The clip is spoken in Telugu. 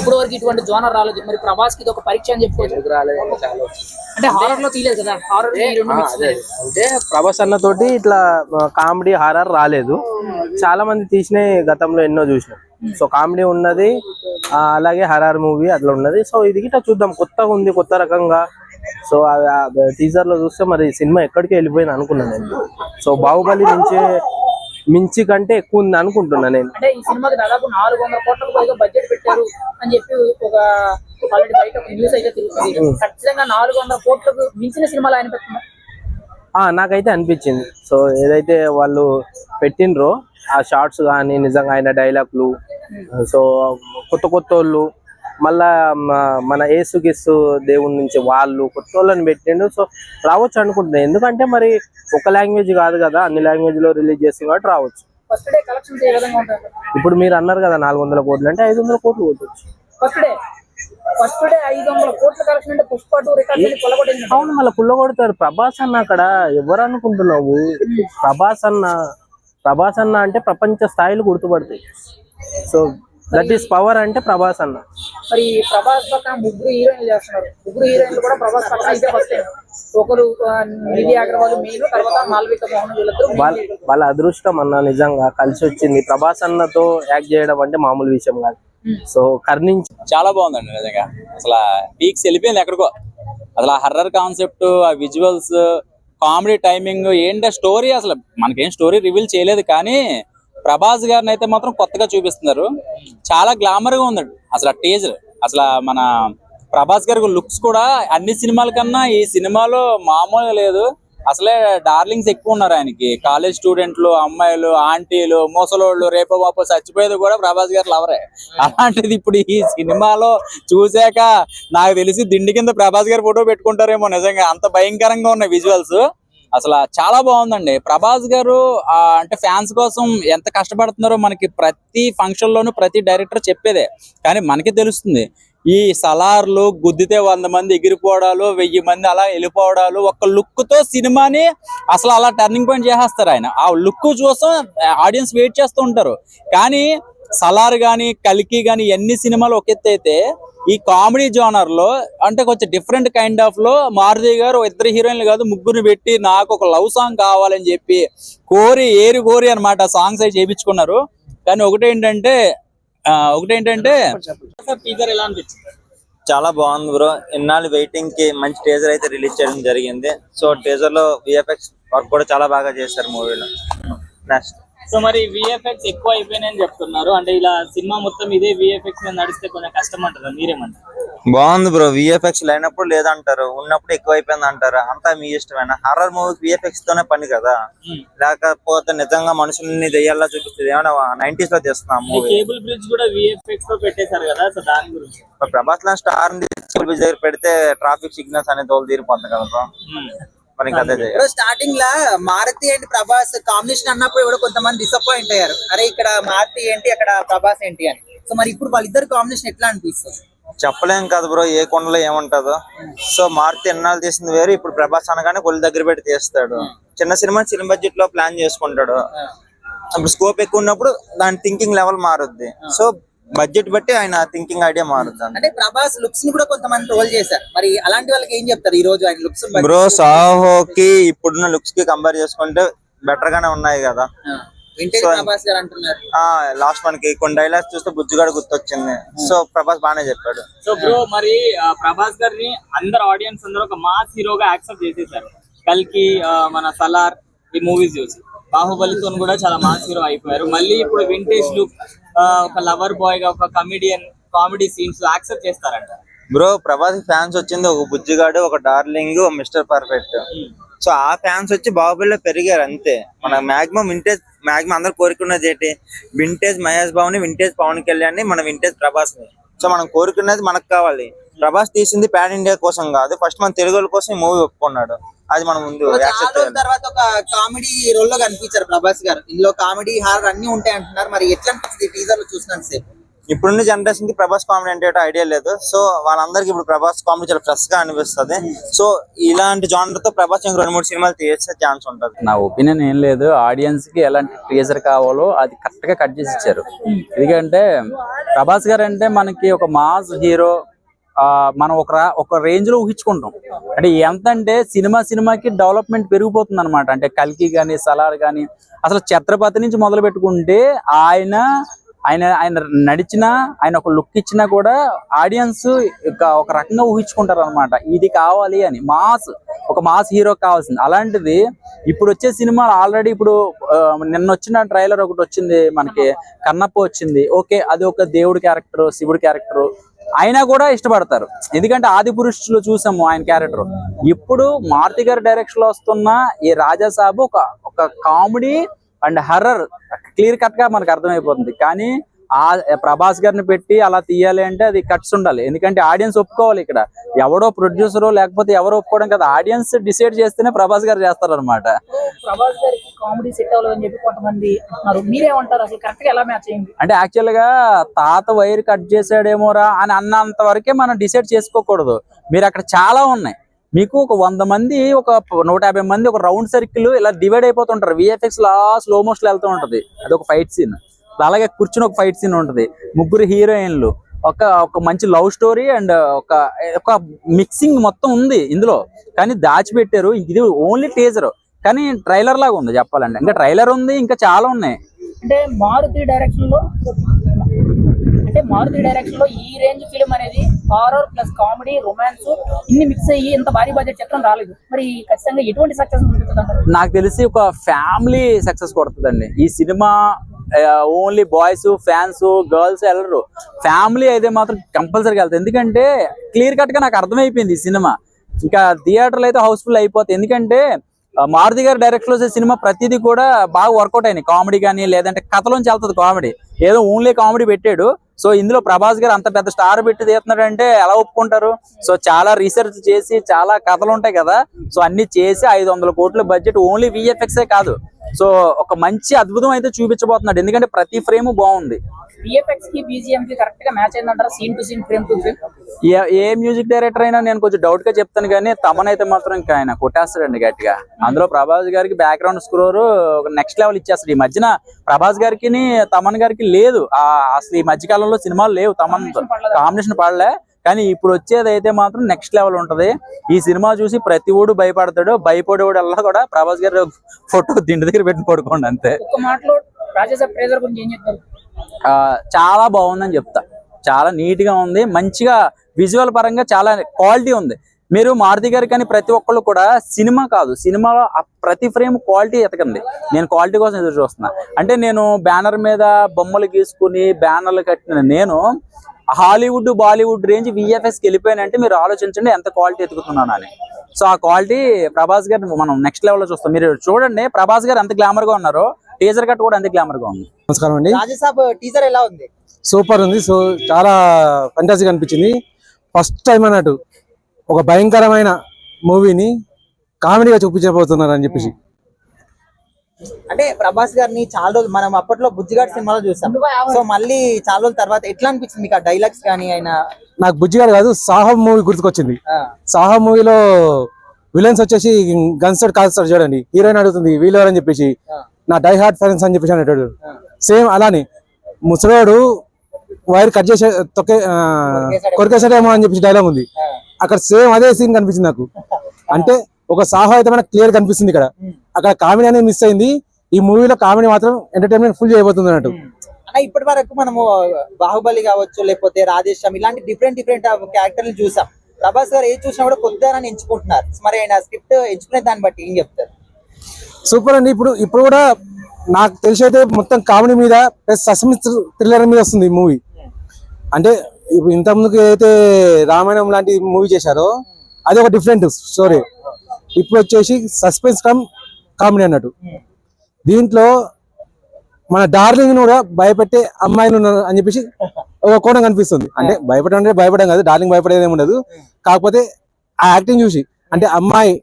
ఇప్పుడు వరకు ఇటువంటి జోనర్ రాలేదు. మరి ప్రభాస్కి ఒక పరీక్ష అని చెప్పుకోవచ్చు రాలేదు? చాలా అంటే హారర్లో తీయలేదు కదా? హారర్. అంటే ప్రభాస్ అన్న తోటి ఇట్లా కామెడీ హారర్ రాలేదు. చాలా మంది తీసిన గతంలో ఎన్నో చూసినాం. సో కామెడీ ఉన్నది అలాగే హరార్ మూవీ అట్లా ఉన్నది. సో ఇది గిట్లా చూద్దాం. కొత్తగా ఉంది కొత్త రకంగా. సో టీజర్లో చూస్తే మరి సినిమా ఎక్కడికి వెళ్ళిపోయింది అనుకున్నాను నేను. సో బాహుబలి నుంచి మించి కంటే ఎక్కువ ఉంది అనుకుంటున్నా నేను. అంటే ఈ సినిమాకి దాదాపు నాలుగు వందల కోట్లకు పైగా బడ్జెట్ పెట్టారు అని చెప్పి ఒక ఆల్రెడీ బయట ఒక న్యూస్ అయితే తిరుగుతుంది ఖచ్చితంగా నాలుగు వందల కోట్లకు మించిన సినిమాలు ఆయన నాకైతే అనిపించింది. సో ఏదైతే వాళ్ళు పెట్టినరో ఆ షార్ట్స్ కానీ నిజంగా ఆయన డైలాగ్లు సో కొత్త కొత్త వాళ్ళు మళ్ళా మన ఏసుగిస్సు దేవుని నుంచి వాళ్ళు కొత్త వాళ్ళని పెట్టిండు. సో రావచ్చు అనుకుంటున్నాను ఎందుకంటే మరి ఒక లాంగ్వేజ్ కాదు కదా. అన్ని లాంగ్వేజ్లో రిలీజ్ చేస్తుంది కాబట్టి రావచ్చు. ఇప్పుడు మీరు అన్నారు కదా నాలుగు వందల కోట్లు అంటే ఐదు వందల కోట్లు కొట్టచ్చు. అవును మళ్ళీ కుళ్ళ కొడతారు ప్రభాస్ అన్న అక్కడ ఎవరు అనుకుంటున్నావు? ప్రభాస్ అన్న ప్రభాస్ అన్న అంటే ప్రపంచ స్థాయిలో గుర్తుపడతాయి. సో దట్ ఈస్ పవర్ అంటే ప్రభాస్ అన్న. మరి ప్రభాస్ పక్కన ముగ్గురు హీరోయిన్లు చేస్తున్నారు. ముగ్గురు హీరోయిన్లు కూడా ప్రభాస్ పక్కన అయితే ఫస్ట్ టైం ఒకరు నిధి అగర్వాల్ మెయిన్ తర్వాత మాల్విక మోహన్ వీళ్ళతో వాళ్ళ వాళ్ళ అదృష్టం అన్న నిజంగా కలిసి వచ్చింది. ప్రభాస్ అన్నతో యాక్ట్ చేయడం అంటే మామూలు విషయం కాదు. సో కర్ణించి చాలా బాగుందండి నిజంగా. అసలు పీక్స్ వెళ్ళిపోయింది ఎక్కడికో. అసలు ఆ హర్రర్ కాన్సెప్ట్ ఆ విజువల్స్ కామెడీ టైమింగ్ ఏంటి స్టోరీ అసలు మనకేం స్టోరీ రివీల్ చేయలేదు కానీ ప్రభాస్ గారిని అయితే మాత్రం కొత్తగా చూపిస్తున్నారు. చాలా గ్లామర్గా ఉందండి. అసలు ఆ టీజర్ అసలు మన ప్రభాస్ గారి లుక్స్ కూడా అన్ని సినిమాల కన్నా ఈ సినిమాలో మామూలుగా లేదు. అసలే డార్లింగ్స్ ఎక్కువ ఉన్నారు ఆయనకి. కాలేజ్ స్టూడెంట్లు అమ్మాయిలు ఆంటీలు ముసలోళ్ళు రేపో బాపో చచ్చిపోయేది కూడా ప్రభాస్ గారు లవరే అలాంటిది ఇప్పుడు ఈ సినిమాలో చూశాక నాకు తెలిసి దిండి కింద ప్రభాస్ గారి ఫోటో పెట్టుకుంటారేమో నిజంగా. అంత భయంకరంగా ఉన్నాయి విజువల్స్ అసలు చాలా బాగుందండి. ప్రభాస్ గారు ఆ, అంటే ఫ్యాన్స్ కోసం ఎంత కష్టపడుతున్నారో మనకి ప్రతి ఫంక్షన్ లోను ప్రతి డైరెక్టర్ చెప్పేదే. కానీ మనకి తెలుస్తుంది ఈ సలార్లు గుద్దితే వంద మంది ఎగిరిపోవడాలు వెయ్యి మంది అలా వెళ్ళిపోవడాలు ఒక లుక్తో సినిమాని అసలు అలా టర్నింగ్ పాయింట్ చేసేస్తారు ఆయన. ఆ లుక్ కోసం ఆడియన్స్ వెయిట్ చేస్తూ ఉంటారు. కానీ సలార్ గాని కల్కి గాని ఎన్ని సినిమాలు ఒక ఎత్తు అయితే ఈ కామెడీ జోనర్లో అంటే కొంచెం డిఫరెంట్ కైండ్ ఆఫ్లో మారుతి గారు ఇద్దరు హీరోయిన్లు కాదు ముగ్గురు పెట్టి నాకు ఒక లవ్ సాంగ్ కావాలని చెప్పి కోరి ఏరి కోరి అనమాట సాంగ్స్ అవి చేపించుకున్నారు. కానీ ఒకటేంటంటే ఒకటేంటంటే అనిపించింది చాలా బాగుంది బ్రో. ఇన్నాళ్ళు వెయిటింగ్కి మంచి టేజర్ అయితే రిలీజ్ చేయడం జరిగింది. సో టేజర్లో విఎఫ్ఎక్స్ వర్క్ కూడా చాలా బాగా చేశారు మూవీలో. నెక్స్ట్ సో మరి విఎఫ్ఎక్స్ ఎక్కువ అయిపోయినాయని చెప్తున్నారు. అంటే ఇలా సినిమా మొత్తం ఇదే విఎఫ్ఎక్స్ మీద నడిస్తే కొంచెం కష్టం అంటారు మీరేమంటారు? బాగుంది బ్రో. విఎఫ్ఎక్స్ లేనప్పుడు లేదంటారు. ఉన్నప్పుడు ఎక్కువ అయిపోయింది అంటారు. అంతా మీ ఇష్టమైన? హర్రర్ మూవీస్ విఎఫ్ఎక్స్ తోనే పని కదా. లేకపోతే నిజంగా మనుషుల్ని దెయ్యాలా చూపిస్తుంది ఏమన్నా నైన్టీస్లో తీస్తున్నాం మూవీ కేబుల్ బ్రిడ్జ్ కూడా విఎఫ్ఎక్స్తో పెట్టేశారు కదా సో దాని గురించి. ప్రభాస్లో స్టార్ దగ్గర పెడితే ట్రాఫిక్ సిగ్నల్స్ అనేది తోలు తీరిపోతుంది కదా బ్రో. మరి ఇంకా అదే చేయాలి. స్టార్టింగ్ లా మారుతి అండ్ ప్రభాస్ కాంబినేషన్ అన్నప్పుడు కూడా కొంతమంది డిసప్పాయింట్ అయ్యారు. అరే ఇక్కడ మారుతి ఏంటి అక్కడ ప్రభాస్ ఏంటి అని. సో మరి ఇప్పుడు వాళ్ళిద్దరు కాంబినేషన్ ఎట్లా అనిపిస్తుంది? చెప్పలేం కదా బ్రో ఏ కొండలో ఏముంటదో. సో మారుతి ఎన్నాళ్ళు తీసింది వేరు ఇప్పుడు ప్రభాస్ అనగానే కొల్లి దగ్గర పెట్టి తీస్తాడు. చిన్న సినిమా చిన్న బడ్జెట్లో ప్లాన్ చేసుకుంటాడు. అప్పుడు స్కోప్ ఎక్కువ ఉన్నప్పుడు దాని థింకింగ్ లెవెల్ మారుద్ది. సో బడ్జెట్ బట్టి ఆయన థింకింగ్ ఐడియా మారుద్ది అంటే ప్రభాస్ లుక్స్ని కూడా కొంతమంది ట్రోల్ చేశారు. మరి అలాంటి వాళ్ళకి ఏం చెప్తారు ఈ రోజు ఆయన లుక్స్ బ్రో సాహోకి ఇప్పుడున్న లుక్స్కి కంపేర్ చేసుకుంటే బెటర్ గానే ఉన్నాయి కదా. వింటేజ్ So- ప్రభాస్ గారు అంటున్నారు. ఆ లాస్ట్ మనకి కొన్ని డైలాగ్స్ చూస్తే బుజ్జిగాడు గుర్తొచ్చింది. సో ప్రభాస్ బాగానే చెప్పాడు. సో బ్రో మరి ఆ, ప్రభాస్ గారిని అందరు ఆడియన్స్ అందరూ ఒక మాస్ హీరోగా యాక్సెప్ట్ చేసేసారు కల్కి మన సలార్ ఈ మూవీస్ చూసి. బాహుబలితో కూడా చాలా మాస్ హీరో అయిపోయారు. మళ్ళీ ఇప్పుడు వింటేజ్ లుక్ ఒక లవర్ బాయ్గా ఒక కమిడియన్ కామెడీ సీన్స్ యాక్సెప్ట్ చేస్తారంట. బ్రో ప్రభాస్ ఫ్యాన్స్ వచ్చింది ఒక బుజ్జిగాడు ఒక డార్లింగ్ మిస్టర్ పర్ఫెక్ట్ సో ఆ ఫ్యాన్స్ వచ్చి బాహుబలిలో పెరిగారు అంతే. మన మాక్సిమం వింటేజ్ మాక్సిమం అందరు కోరుకున్నది ఏంటి? వింటేజ్ మహేష్ బాబుని వింటేజ్ పవన్ కళ్యాణ్ మన వింటేజ్ ప్రభాస్ని సో మనం కోరుకున్నది మనకు కావాలి. ప్రభాస్ తీసింది పాన్ ఇండియా కోసం కాదు ఫస్ట్ మన తెలుగు కోసం మూవీ ఒప్పుకున్నాడు. అది మనం ముందు తర్వాత ఒక కామెడీ రోల్లో కనిపించారు ప్రభాస్ గారు. ఇందులో కామెడీ హారర్ అన్ని ఉంటాయి అంటున్నారు. మరి ఎట్లా అనిపిస్తుంది టీజర్లో చూసినంత సేపు? ఇప్పుడున్న జనరేషన్కి ప్రభాస్ కామెడీ అంటే ఏంటో ఐడియా లేదు. సో వాళ్ళందరికీ ఇప్పుడు ప్రభాస్ కామెడీ చాలా ఫ్రెష్గా అనిపిస్తుంది. సో ఇలాంటి జానర్తో ప్రభాస్ ఇంక రెండు మూడు సినిమాలు తీసే ఛాన్స్ ఉంటుంది. నా ఒపీనియన్ ఏం లేదు. ఆడియన్స్కి ఎలాంటి టీజర్ కావాలో అది కరెక్ట్గా కట్ చేసి ఇచ్చారు. ఎందుకంటే ప్రభాస్ గారు అంటే మనకి ఒక మాస్ హీరో మనం ఒక ఒక రేంజ్లో ఊహించుకుంటాం. అంటే ఎంత అంటే సినిమా సినిమాకి డెవలప్మెంట్ పెరిగిపోతుంది అనమాట అంటే కల్కి గాని సలార్ గాని అసలు ఛత్రపతి నుంచి మొదలు పెట్టుకుంటే ఆయన ఆయన ఆయన నడిచిన ఆయన ఒక లుక్ ఇచ్చినా కూడా ఆడియన్స్ ఒక రకంగా ఊహించుకుంటారు అనమాట ఇది కావాలి అని. మాస్ ఒక మాస్ హీరో కావాల్సింది. అలాంటిది ఇప్పుడు వచ్చే సినిమా ఆల్రెడీ ఇప్పుడు నిన్న వచ్చిన ట్రైలర్ ఒకటి వచ్చింది మనకి. కన్నప్ప వచ్చింది. ఓకే అది ఒక దేవుడి క్యారెక్టర్ శివుడి క్యారెక్టర్. అయినా కూడా ఇష్టపడతారు. ఎందుకంటే ఆది పురుషులు చూసాము ఆయన క్యారెక్టర్. ఇప్పుడు మారుతి గారి డైరెక్షన్లో వస్తున్న ఈ రాజా సాబు ఒక ఒక కామెడీ అండ్ హర్రర్ క్లియర్ కట్గా మనకు అర్థమైపోతుంది. కానీ ఆ ప్రభాస్ గారిని పెట్టి అలా తీయాలి అంటే అది కట్స్ ఉండాలి. ఎందుకంటే ఆడియన్స్ ఒప్పుకోవాలి ఇక్కడ. ఎవడో ప్రొడ్యూసరో లేకపోతే ఎవరో ఒప్పుకోవడం కదా. ఆడియన్స్ డిసైడ్ చేస్తేనే ప్రభాస్ గారు చేస్తారు అనమాట ప్రభాస్ గారికి కామెడీ సెట్ అవ్వలేదు అని చెప్పి కొంతమంది అంటున్నారు. మీరేమంటారు? అసలు కరెక్ట్గా ఎలా మ్యాచ్ అయింది? అంటే యాక్చువల్గా తాత వైర్ కట్ చేసాడేమోరా అని అన్నంత వరకే మనం డిసైడ్ చేసుకోకూడదు. మీరు అక్కడ చాలా ఉన్నాయి. మీకు ఒక వంద మంది ఒక నూట యాభై మంది ఒక రౌండ్ సర్కిల్ ఇలా డివైడ్ అయిపోతుంటారు. విఎఫ్ఎక్స్ లా స్లో మోషన్ వెళ్తూ ఉంటది. అది ఒక ఫైట్ సీన్ అలాగే కూర్చుని ఒక ఫైట్ సీన్ ఉంటది. ముగ్గురు హీరోయిన్లు. ఒక ఒక మంచి లవ్ స్టోరీ అండ్ ఒక ఒక మిక్సింగ్ మొత్తం ఉంది ఇందులో. కానీ దాచిపెట్టారు. ఇది ఓన్లీ టీజర్. కానీ ట్రైలర్ లాగా ఉంది చెప్పాలంటే. ఇంకా ట్రైలర్ ఉంది ఇంకా చాలా ఉన్నాయి. అంటే మారుతి డైరెక్షన్లో అంటే మారుతి డైరెక్షన్లో ఈ రేంజ్ ఫిలిం అనేది హారర్ ప్లస్ కామెడీ రొమాన్స్ ఇన్ని మిక్స్ అయ్యి ఇంత భారీ బడ్జెట్ చిత్రం రాలేదు. మరి ఖచ్చితంగా ఎటువంటి సక్సెస్ నాకు తెలిసి ఒక ఫ్యామిలీ సక్సెస్ కొడుతుందండి. ఈ సినిమా ఓన్లీ బాయ్స్ ఫ్యాన్స్ గర్ల్స్ వెళ్ళరు ఫ్యామిలీ అయితే మాత్రం కంపల్సరీగా వెళ్తారు. ఎందుకంటే క్లియర్ కట్గా నాకు అర్థమైపోయింది ఈ సినిమా. ఇంకా థియేటర్లు అయితే హౌస్ఫుల్ అయిపోతాయి. ఎందుకంటే మారుతి గారి డైరెక్షన్లో సినిమా ప్రతిదీ కూడా బాగా వర్కౌట్ అయినాయి. కామెడీ కానీ లేదంటే కథలోంచి వెళ్తుంది కామెడీ ఏదో ఓన్లీ కామెడీ పెట్టాడు. సో ఇందులో ప్రభాస్ గారు అంత పెద్ద స్టార్ పెట్టి తీస్తున్నాడు అంటే ఎలా ఒప్పుకుంటారు? సో చాలా రీసెర్చ్ చేసి చాలా కథలు ఉంటాయి కదా. సో అన్ని చేసి ఐదు వందల కోట్ల బడ్జెట్ ఓన్లీ విఎఫ్ఎక్స్ కాదు. సో ఒక మంచి అద్భుతం అయితే చూపించబోతున్నాడు. ఎందుకంటే ప్రతి ఫ్రేమ్ బాగుంది. విఎఫ్ఎక్స్కి బీజిఎం కి కరెక్ట్గా match అయిందంటారా? Scene to scene frame to frame A music director అయినా నేను కొంచెం డౌట్గా చెప్తాను కానీ తమనైతే మాత్రం ఇంకా ఆయన కొట్టేస్తాడండి గట్టిగా. అందులో ప్రభాస్ గారికి బ్యాక్గ్రౌండ్ స్కోర్ నెక్స్ట్ లెవెల్ ఇచ్చేస్తాడు. ఈ మధ్యన ప్రభాస్ గారికి తమన్ గారికి లేదు. ఆ అసలు ఈ మధ్య కాలంలో సినిమాలు లేవు. తమన్ కాంబినేషన్ పడలే. కానీ ఇప్పుడు వచ్చేది అయితే మాత్రం నెక్స్ట్ లెవెల్ ఉంటది. ఈ సినిమా చూసి ప్రతి ఓడు భయపడతాడు. భయపడేవాడల్లా కూడా ప్రభాస్ గారి ఫోటో దిండి దగ్గర పెట్టి పడుకోండి అంతే. చాలా బాగుందని చెప్తా. చాలా నీట్గా ఉంది. మంచిగా విజువల్ పరంగా చాలా క్వాలిటీ ఉంది. మీరు మారుతి గారి కానీ ప్రతి ఒక్కళ్ళు కూడా సినిమా కాదు సినిమాలో ప్రతి ఫ్రేమ్ క్వాలిటీ ఎతకండి. నేను క్వాలిటీ కోసం ఎదురు చూస్తున్నా. అంటే నేను బ్యానర్ మీద బొమ్మలు గీసుకుని బ్యానర్లు కట్టిన నేను హాలీవుడ్ బాలీవుడ్ రేంజ్ విఎఫ్ఎస్కి వెళ్ళిపోయానంటే మీరు ఆలోచించండి ఎంత క్వాలిటీ ఎతుకుతున్నాను అని. సో ఆ క్వాలిటీ ప్రభాస్ గారు మనం నెక్స్ట్ లెవెల్లో చూస్తాం. మీరు చూడండి ప్రభాస్ గారు ఎంత గ్లామర్గా ఉన్నారో టీజర్ కట్ కూడా అంతే గ్లామర్గా ఉంది. నమస్కారం అండి. రాజసాబ్ టీజర్ ఎలా ఉంది? సూపర్ ఉంది. సో చాలా ఫంటాసిక్ అనిపించింది. ఫస్ట్ టైం అన్నట్టు ఒక భయంకరమైన మూవీని కామెడీగా చూపించబోతున్నారు అని చెప్పేసి. అంటే ప్రభాస్ గారిని చాలా రోజులు మనం అప్పట్లో బుజ్జిగాడ్ సినిమాలో చూసాం. సో మళ్ళీ చాలా రోజుల తర్వాత ఎట్లా అనిపించింది మీకు ఆ డైలాగ్స్ కానీ ఆయన నాకు బుజ్జిగాడు కాదు సాహబ్ మూవీ గుర్తుకొచ్చింది. ఆ, సాహబ్ మూవీలో విలన్స్ వచ్చేసి గన్స్ తోటి కాల్స్తాడు చూడండి హీరోయిన్ అడుగుతుంది వీళ్ళు అని చెప్పేసి నా డై హార్ట్ ఫ్రెండ్స్ అని చెప్పేసి అనేటాడు. సేమ్ అలానే ముసలోడు వైర్ కట్ చేసే తొక్కే కొరికేసాడేమో అని చెప్పేసి డైలాగ్ ఉంది. అక్కడ సేమ్ అదే సీన్ కనిపించింది నాకు. అంటే ఒక సాహో అయితే మనకు క్లియర్ కనిపిస్తుంది ఇక్కడ. అక్కడ కామెడీ అనేది మిస్ అయింది. ఈ మూవీలో కామెడీ మాత్రం ఎంటర్టైన్మెంట్ ఫుల్ చేయబోతుంది అన్నట్టు. అన్న ఇప్పటి వరకు మనము బాహుబలి కావచ్చు లేకపోతే రాధేశ్యామ్ ఇలాంటి డిఫరెంట్ డిఫరెంట్ క్యారెక్టర్లు చూసాం. ప్రభాస్ గారు ఏది చూసినా కూడా కొత్తగా ఎంచుకుంటున్నారు. మరి ఆయన స్క్రిప్ట్ ఎంచుకునే దాన్ని బట్టి ఏం చెప్తారు? సూపర్ అండి. ఇప్పుడు ఇప్పుడు కూడా నాకు తెలిసి అయితే మొత్తం కామెడీ మీద ప్లస్ సస్పెన్స్ థ్రిల్లర్ మీద వస్తుంది ఈ మూవీ. అంటే ఇప్పుడు ఇంత ముందుకు అయితే రామాయణం లాంటి మూవీ చేశారో అది ఒక డిఫరెంట్ స్టోరీ ఇప్పుడు వచ్చేసి సస్పెన్స్ కమ్ కామెడీ అన్నట్టు. దీంట్లో మన డార్లింగ్ కూడా భయపెట్టే అమ్మాయిలు ఉన్నారు అని చెప్పేసి ఒక కోణం కనిపిస్తుంది. అంటే భయపడడం అంటే భయపడడం కాదు డార్లింగ్ భయపడేది ఏమి ఉండదు. కాకపోతే ఆ యాక్టింగ్ చూసి అంటే అమ్మాయి